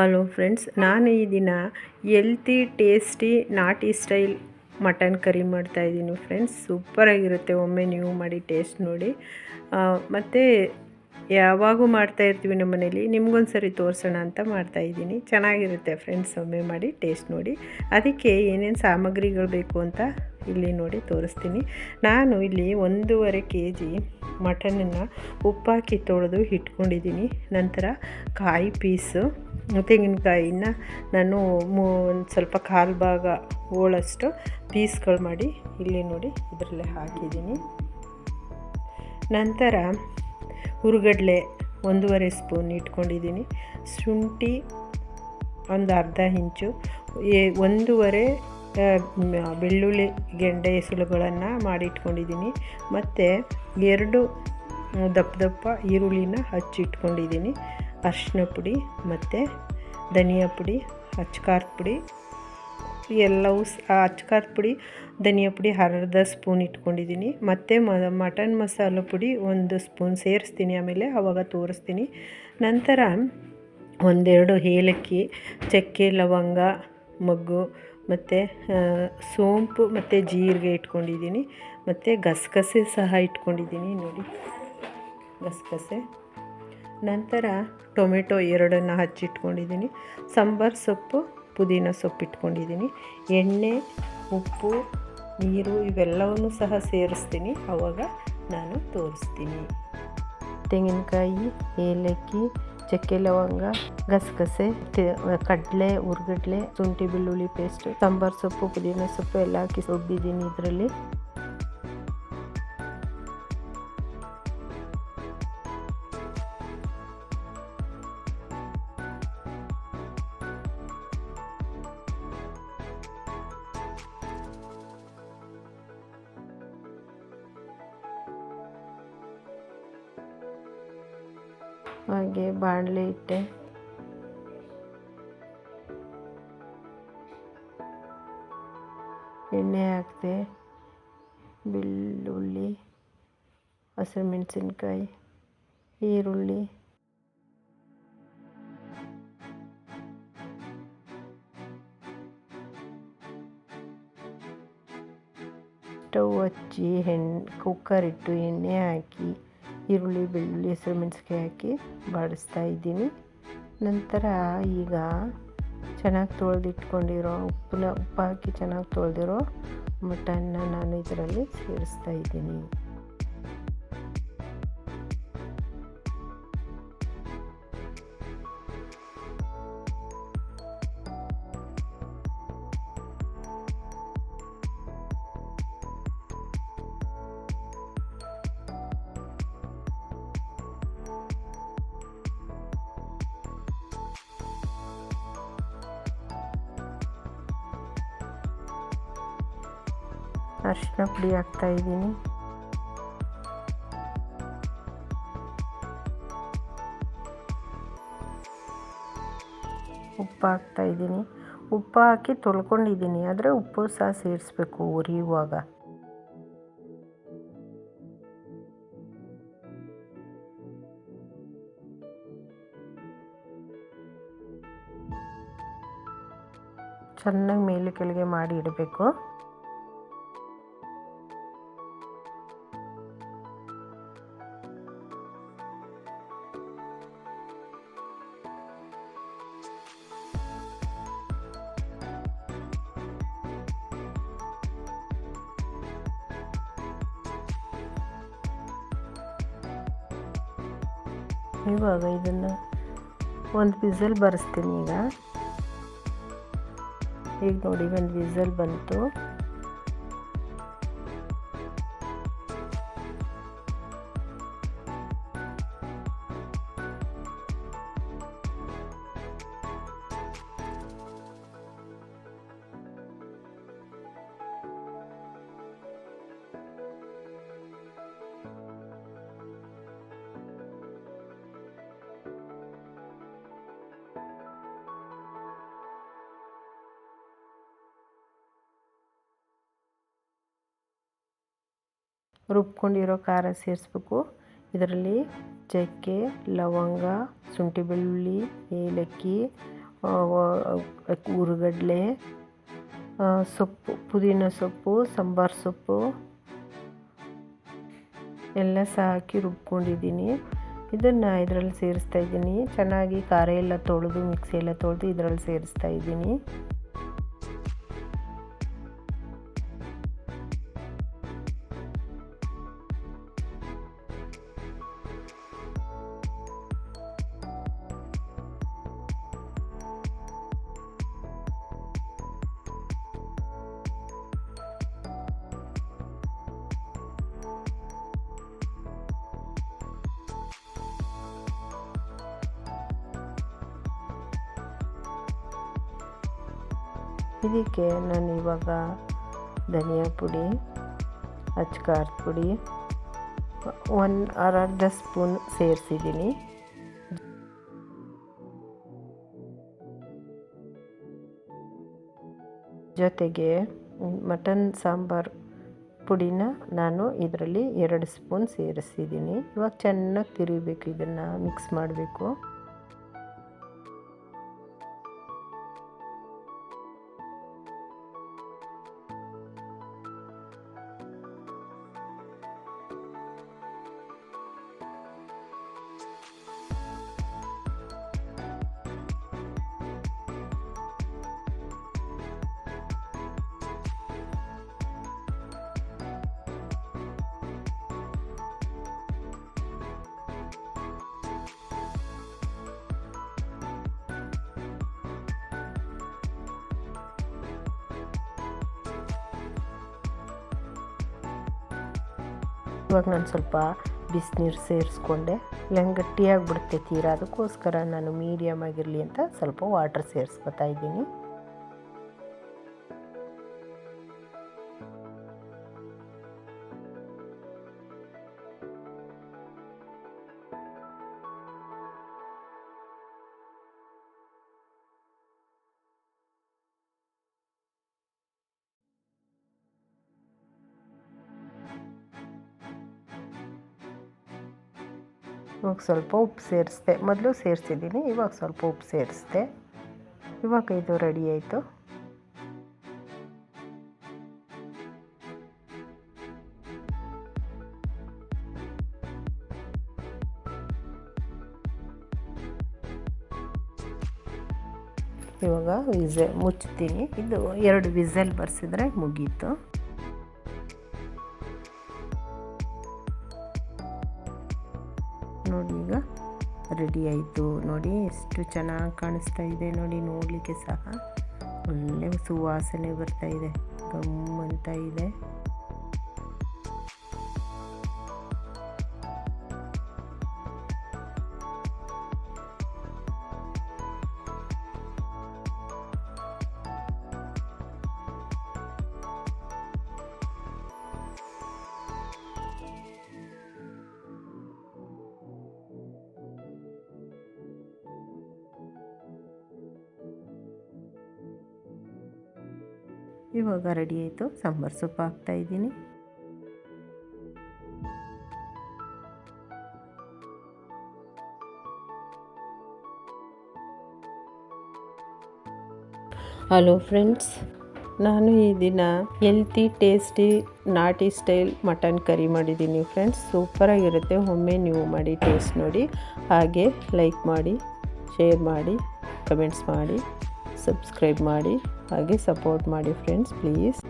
Hello friends ನಾನು ಈ ದಿನ ಎಲ್ತಿ ಟೇಸ್ಟಿ ನಾಟಿ ಸ್ಟೈಲ್ ಮಟನ್ ಕರಿ ಮಾಡ್ತಾಯಿದ್ದೀನಿ ಫ್ರೆಂಡ್ಸ್ ಸೂಪರಾಗಿರುತ್ತೆ ಒಮ್ಮೆ ನೀವು ಮಾಡಿ ಟೇಸ್ಟ್ ನೋಡಿ. ಮತ್ತು ಯಾವಾಗೂ ಮಾಡ್ತಾ ಇರ್ತೀವಿ ನಮ್ಮ ಮನೇಲಿ ನಿಮ್ಗೊಂದು ಸರಿ ತೋರಿಸೋಣ ಅಂತ ಮಾಡ್ತಾಯಿದ್ದೀನಿ ಚೆನ್ನಾಗಿರುತ್ತೆ ಫ್ರೆಂಡ್ಸ್ ಒಮ್ಮೆ ಮಾಡಿ ಟೇಸ್ಟ್ ನೋಡಿ. ಅದಕ್ಕೆ ಏನೇನು ಸಾಮಗ್ರಿಗಳು ಬೇಕು ಅಂತ ಇಲ್ಲಿ ನೋಡಿ ತೋರಿಸ್ತೀನಿ. ನಾನು ಇಲ್ಲಿ ಒಂದೂವರೆ ಕೆ ಜಿ ಮಟನನ್ನು ಉಪ್ಪಾಕಿ ತೊಳೆದು ಇಟ್ಕೊಂಡಿದ್ದೀನಿ. ನಂತರ ಕಾಯಿ ಪೀಸು, ತೆಂಗಿನಕಾಯಿನ ನಾನು ಒಂದು ಸ್ವಲ್ಪ ಕಾಲು ಭಾಗ ಹೋಳಷ್ಟು ಪೀಸ್ಗಳು ಮಾಡಿ ಇಲ್ಲಿ ನೋಡಿ ಇದರಲ್ಲೇ ಹಾಕಿದ್ದೀನಿ. ನಂತರ ಹುರುಗಡ್ಲೆ ಒಂದೂವರೆ ಸ್ಪೂನ್ ಇಟ್ಕೊಂಡಿದ್ದೀನಿ. ಶುಂಠಿ ಒಂದು ಅರ್ಧ ಇಂಚು ಒಂದೂವರೆ ಬೆಳ್ಳುಳ್ಳಿ ಗೆಂಡೆ ಎಸಳುಗಳನ್ನು ಮಾಡಿಟ್ಕೊಂಡಿದ್ದೀನಿ. ಮತ್ತು ಎರಡು ದಪ್ಪ ದಪ್ಪ ಈರುಳ್ಳಿನ ಹಚ್ಚಿಟ್ಕೊಂಡಿದ್ದೀನಿ. ಅರಿಶಿನ ಪುಡಿ ಮತ್ತು ಧನಿಯಾ ಪುಡಿ ಅಚ್ಕಾರದ ಪುಡಿ. ಎಲ್ಲವೂ ಅಚ್ಕಾರದ ಪುಡಿ, ಧನಿಯಾ ಪುಡಿ ಅರ್ಧ ಸ್ಪೂನ್ ಇಟ್ಕೊಂಡಿದ್ದೀನಿ. ಮತ್ತು ಮಟನ್ ಮಸಾಲ ಪುಡಿ ಒಂದು ಸ್ಪೂನ್ ಸೇರಿಸ್ತೀನಿ ಆಮೇಲೆ ಆವಾಗ ತೋರಿಸ್ತೀನಿ. ನಂತರ ಒಂದೆರಡು ಏಲಕ್ಕಿ, ಚಕ್ಕೆ, ಲವಂಗ, ಮೊಗ್ಗು ಮತ್ತು ಸೋಂಪು ಮತ್ತು ಜೀರಿಗೆ ಇಟ್ಕೊಂಡಿದ್ದೀನಿ. ಮತ್ತು ಗಸಗಸೆ ಸಹ ಇಟ್ಕೊಂಡಿದ್ದೀನಿ, ನೋಡಿ. ಗಸಗಸೆ. ನಂತರ ಟೊಮೆಟೊ ಎರಡನ್ನು ಹಚ್ಚಿಟ್ಕೊಂಡಿದ್ದೀನಿ. ಸಾಂಬಾರು ಸೊಪ್ಪು, ಪುದೀನ ಸೊಪ್ಪು ಇಟ್ಕೊಂಡಿದ್ದೀನಿ. ಎಣ್ಣೆ, ಉಪ್ಪು, ನೀರು ಇವೆಲ್ಲವನ್ನು ಸಹ ಸೇರಿಸ್ತೀನಿ. ಆವಾಗ ನಾನು ತೋರಿಸ್ತೀನಿ. ತೆಂಗಿನಕಾಯಿ, ಏಲಕ್ಕಿ ಚಕ್ಕೆ ಲವಂಗ ಗಸಗಸೆ ಕಡಲೆ, ಉರ್ಗಡ್ಲೆ, ಶುಂಠಿ ಬೆಳ್ಳುಳ್ಳಿ ಪೇಸ್ಟ್ ಸಾಂಬಾರ್ ಸೊಪ್ಪು, ಪುದೀನ ಸೊಪ್ಪು ಎಲ್ಲ ಹಾಕಿ ರುಬ್ಬಿದ್ದೀನಿ ಇದರಲ್ಲಿ. ಹಾಗೆ ಬಾಣಲೆ ಇಟ್ಟೆ. ಎಣ್ಣೆ ಹಾಕಿದೆ, ಬೆಳ್ಳುಳ್ಳಿ, ಹಸಿರು ಮೆಣಸಿನ್ಕಾಯಿ, ಈರುಳ್ಳಿ. ಸ್ಟವ್ ಹಚ್ಚಿ ಎಣ್ಣೆ, ಕುಕ್ಕರ್ ಇಟ್ಟು ಎಣ್ಣೆ ಹಾಕಿ ಈರುಳ್ಳಿ, ಬೆಳ್ಳುಳ್ಳಿ ಹಸಿಮೆಣ್ಸಿನ್ಕಾಯಿ ಹಾಕಿ ಬಾಡಿಸ್ತಾ ಇದ್ದೀನಿ. ನಂತರ ಈಗ ಚೆನ್ನಾಗಿ ತೊಳೆದಿಟ್ಕೊಂಡಿರೋ ಉಪ್ಪನ್ನ ಉಪ್ಪು ಹಾಕಿ ಚೆನ್ನಾಗಿ ತೊಳೆದಿರೋ ಮಟನ್ನ ನಾನು ಇದರಲ್ಲಿ ಸೇರಿಸ್ತಾ ಇದ್ದೀನಿ. ಅರಿಶಿನ ಪುಡಿ ಹಾಕ್ತಾಯಿದ್ದೀನಿ ಉಪ್ಪು ಹಾಕ್ತಾಯಿದ್ದೀನಿ ಉಪ್ಪು ಹಾಕಿ ತೊಳ್ಕೊಂಡಿದ್ದೀನಿ. ಆದರೆ ಉಪ್ಪು ಸಹ ಸೇರಿಸ್ಬೇಕು ಉರಿಯುವಾಗ ಚೆನ್ನಾಗಿ ಮೇಲೆ ಕೆಳಗೆ ಮಾಡಿ ಇಡಬೇಕು. ಇವಾಗ ಇದನ್ನು ಒಂದು ವಿಸಲ್ ಬರೆಸ್ತೀನಿ ಈಗ. ಈಗ ನೋಡಿ ಒಂದು ವಿಸಲ್ ಬಂತು. ರುಬ್ಕೊಂಡಿರೋ ಖಾರ ಸೇರಿಸ್ಬೇಕು. ಇದರಲ್ಲಿ ಚಕ್ಕೆ, ಲವಂಗ, ಶುಂಠಿ ಬೆಳ್ಳುಳ್ಳಿ, ಏಲಕ್ಕಿ ಉರುಗಡ್ಲೆ ಸೊಪ್ಪು, ಪುದೀನ ಸೊಪ್ಪು, ಸಾಂಬಾರು ಸೊಪ್ಪು ಎಲ್ಲ ಸಹ ಹಾಕಿ ರುಬ್ಕೊಂಡಿದ್ದೀನಿ. ಇದನ್ನು ಇದರಲ್ಲಿ ಸೇರಿಸ್ತಾ ಇದ್ದೀನಿ. ಚೆನ್ನಾಗಿ ಖಾರ ಎಲ್ಲ ತೊಳೆದು ಮಿಕ್ಸಿ ಎಲ್ಲ ತೊಳೆದು ಇದರಲ್ಲಿ ಸೇರಿಸ್ತಾ ಇದ್ದೀನಿ. ಇದಕ್ಕೆ ನಾನು ಇವಾಗ ಧನಿಯಾ ಪುಡಿ ಅಚ್ಕಾರದ ಪುಡಿ ಒಂದು ಅರ್ಧ ಸ್ಪೂನ್ ಸೇರಿಸಿದ್ದೀನಿ. ಜೊತೆಗೆ ಮಟನ್ ಸಾಂಬಾರು ಪುಡಿನ ನಾನು ಇದರಲ್ಲಿ ಎರಡು ಸ್ಪೂನ್ ಸೇರಿಸಿದ್ದೀನಿ. ಇವಾಗ ಚೆನ್ನಾಗಿ ತಿರುಗಬೇಕು, ಇದನ್ನು ಮಿಕ್ಸ್ ಮಾಡಬೇಕು. ಇವಾಗ ನಾನು ಸ್ವಲ್ಪ ಬಿಸಿನೀರು ಸೇರಿಸ್ಕೊಂಡೆ. ಹೆಂಗೆ ಗಟ್ಟಿಯಾಗಿ ಬಿಡುತ್ತೆ ತೀರಾ ಅದಕ್ಕೋಸ್ಕರ ನಾನು ಮೀಡಿಯಮ್ ಆಗಿರಲಿ ಅಂತ ಸ್ವಲ್ಪ ವಾಟ್ರ್ ಸೇರಿಸ್ಕೊತಾ ಇದ್ದೀನಿ. ಇವಾಗ ಸ್ವಲ್ಪ ಉಪ್ಪು ಸೇರಿಸ್ದೆ. ಮೊದಲು ಸೇರಿಸಿದ್ದೀನಿ, ಇವಾಗ ಸ್ವಲ್ಪ ಉಪ್ಪು ಸೇರಿಸ್ದೆ. ಇವಾಗ ಇದು ರೆಡಿ ಆಯಿತು. ಇವಾಗ ವಿಸೆ ಮುಚ್ತೀನಿ. ಇದು ಎರಡು ವಿಸೆಲ್ ಬರ್ಸಿದ್ರೆ ಮುಗೀತು. ರೆಡಿ ಆಯಿತು. ನೋಡಿ, ಎಷ್ಟು ಚೆನ್ನಾಗಿ ಕಾಣಿಸ್ತಾ ಇದೆ. ನೋಡಿ, ನೋಡಲಿಕ್ಕೆ ಸಹ. ಒಳ್ಳೆ ಸುವಾಸನೆ ಬರ್ತಾ ಇದೆ. ಗಮ್ ಅಂತ ಇದೆ. ಇವಾಗ ರೆಡಿ ಆಯಿತು. ಸಾಂಬಾರು ಸೊಪ್ಪು ಹಾಕ್ತಾಯಿದ್ದೀನಿ ಹಲೋ ಫ್ರೆಂಡ್ಸ್ ನಾನು ಈ ದಿನ ಹೆಲ್ತಿ ಟೇಸ್ಟಿ ನಾಟಿ ಸ್ಟೈಲ್ ಮಟನ್ ಕರಿ ಮಾಡಿದ್ದೀನಿ ಫ್ರೆಂಡ್ಸ್ ಸೂಪರಾಗಿರುತ್ತೆ ಒಮ್ಮೆ ನೀವು ಮಾಡಿ ಟೇಸ್ಟ್ ನೋಡಿ. ಹಾಗೆ ಲೈಕ್ ಮಾಡಿ ಶೇರ್ ಮಾಡಿ ಕಮೆಂಟ್ಸ್ ಮಾಡಿ ಸಬ್ಸ್ಕ್ರೈಬ್ ಮಾಡಿ. ಹಾಗೆ ಸಪೋರ್ಟ್ ಮಾಡಿ ಫ್ರೆಂಡ್ಸ್ ಪ್ಲೀಸ್